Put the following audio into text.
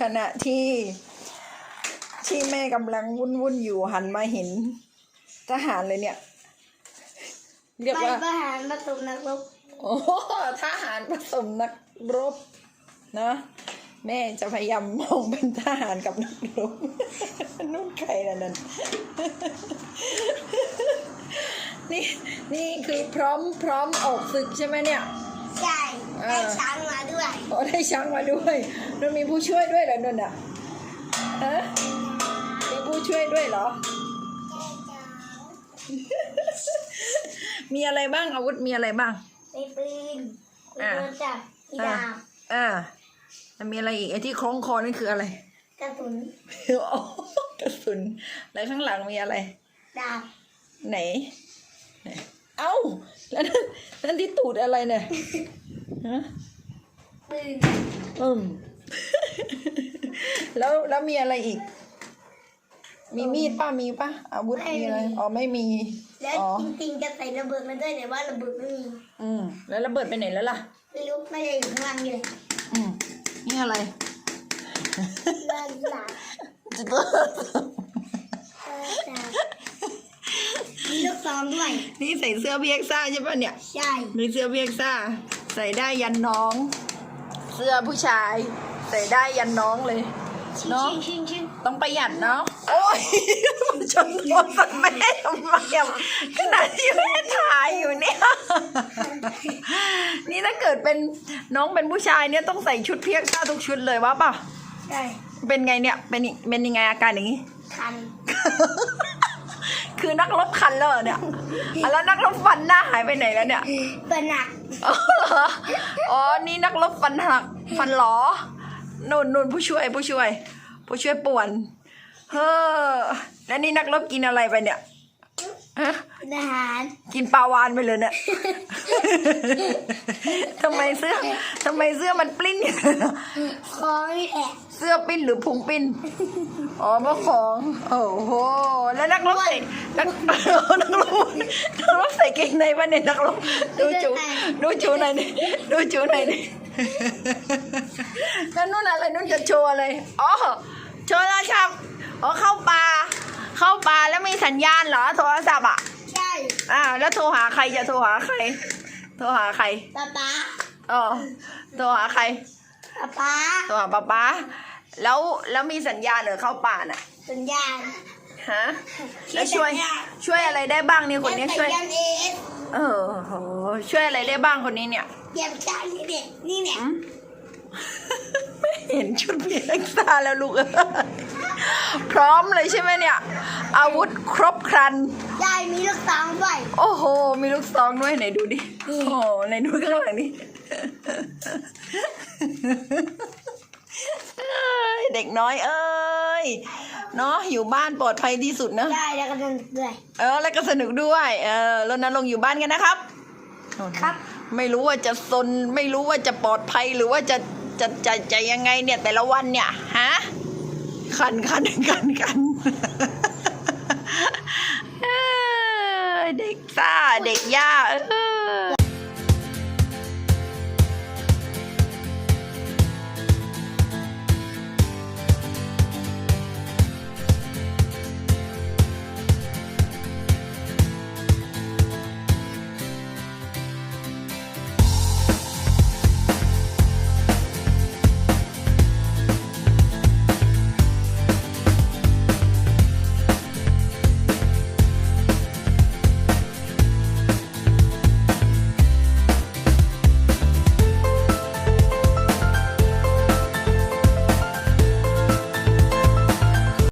ขณะที่ที่แม่กำลังวุ่นวุ่นๆอยู่หันมาเห็นทหารเลยเนี่ย เรียกไปว่าประหารมาตุมนักรบโอ้ทหารผสมนักรบนะแม่จะพยายามมองเป็นทหารกับนักรบนุ่นใครนะนั่นนี่นี่คือพร้อมพร้อมออกศึกใช่ไหมเนี่ย ใช่เออได้ช้างมา ด้วยโอ้ได้ช้างมาด้วยแล้วมีผู้ช่วยด้วยเหรอนุ่นอะฮะมีผู้ช่วยด้วยเหรอ มีอะไรบ้างอาวุธมีอะไรบ้าง มีปืนมีอ่าโดนจับมีดาบอ่าแล้วมีอะไรอีกไอ้ที่คล้องคอนี่คืออะไร กระสุนอ๋อกระสุนแล้วข้างหลังมีอะไร ดาบไหนไหนเอ้า แล้วนั่นนั่นที่ตูดอะไรเนี่ยฮะ ปืนอืม แล้วแล้วมีอะไรอีก มีมีดป้ามีป้าอาวุธมีอะไรอ๋อไม่มีแล้วอ๋อจริงๆจะใส่ระเบิดมาด้วยแต่ว่าระเบิดไม่มีอืมแล้วระเบิดไปไหนแล้วล่ะ ไม่รู้ไม่ได้อยู่ข้างล่างนี่เลยอืมนี่อะไรเลื่อนหลังมีลูกซองด้วย นี่ใส่เสื้อเบียกซ่าใช่ป่ะเนี่ย ใช่ มีเสื้อเบียกซ่า ใส่ได้ยันน้องเสื้อผู้ชายใส่ได้ยันน้องเลยชิงเนาะชิงชิงชิงต้องประหยัดเนาะโอ้ยชนโทรศัพท์แม่ทำไมอะขนาดที่แม่ถ่ายอยู่เนี่ยนี่ถ้าเกิดเป็นน้องเป็นผู้ชายเนี่ยต้องใส่ชุดเพียกซ่าทุกชุดเลยวะป่ะใช่เป็นไงเนี่ยเป็นเป็นยังไงอาการอย่างนี้คัน คือนักรบคันเลยเนี่ยอะแล้วนักรบฟันหน้าหายไปไหนแล้วเนี่ยเป็นหนักอ๋อเหรออ๋อนี่นักรบฟันหักฟันหลอนุ่นนุ่นผู้ช่วยผู้ช่วย ผู้ช่วยป่วน เฮ้อแล้วนี่นักรบกินอะไรไปเนี่ยฮะ ทหารกินปลาวานไปเลยเนี่ยทำไมเสื้อทำไมเสื้อมันปลิ้นอย่างนั้นอะคอนี่แหละเสื้อปิ้นหรือพุงปิ้น อ๋อมาของ โอ้โห แล้วนักรบใส่นักนักรบนักรบใส่เกงในปะเนี่ยนักรบดูจูดูจูหน่อยดิดูจูหน่อยดิแล้วนู่นอะไรนู่นจะโชว์อะไร อ๋อ โชว์โทรศัพท์อ๋อเข้าป่า เข้าป่าแล้วมี สัญญาณเหรอโทรศัพท์อะใช่อ้าวแล้วโทรหาใครจะโทรหาใคร โทรหาใครป๊าป๊าอ๋อโทรหาใครป๊าป๊าโทรหาป๊าป๊าแล้วแล้วมีสัญญาณเหรือเข้าป่าน่ะสัญญาณฮะแล้วช่วยช่วยอะไรได้บ้างเนี่ยคนนี้ช่วยสัญญาณเอสเออโหช่วยอะไรได้บ้างคนนี้เนี่ยเยี่ยมจังนี่เนี่ยนี่เนี่ยอืม ไม่เห็นชุดเพียงซาแล้วลูกเอ้ยพร้อมเลยใช่ไหมเนี่ย อาวุธครบครัน ยายมีลูกซองด้วย โอ้โห มีลูกซองด้วยไหนดูดิ โอ้โหไหนดูข้างหลังดิเอ้ยเด็กน้อยเอ้ย เนาะอยู่บ้านปลอดภัยที่สุดนะได้แล้วก็เดินด้วย เออ แล้วก็สนุกด้วย เออรณรงค์อยู่บ้านกันนะครับ ครับ ไม่รู้ว่าจะซนไม่รู้ว่าจะปลอดภัยหรือว่าจะ จะจะจะยังไงเนี่ยแต่ละวันเนี่ยฮะคันคันคันคันเด็กซ่าเด็กย่าเออ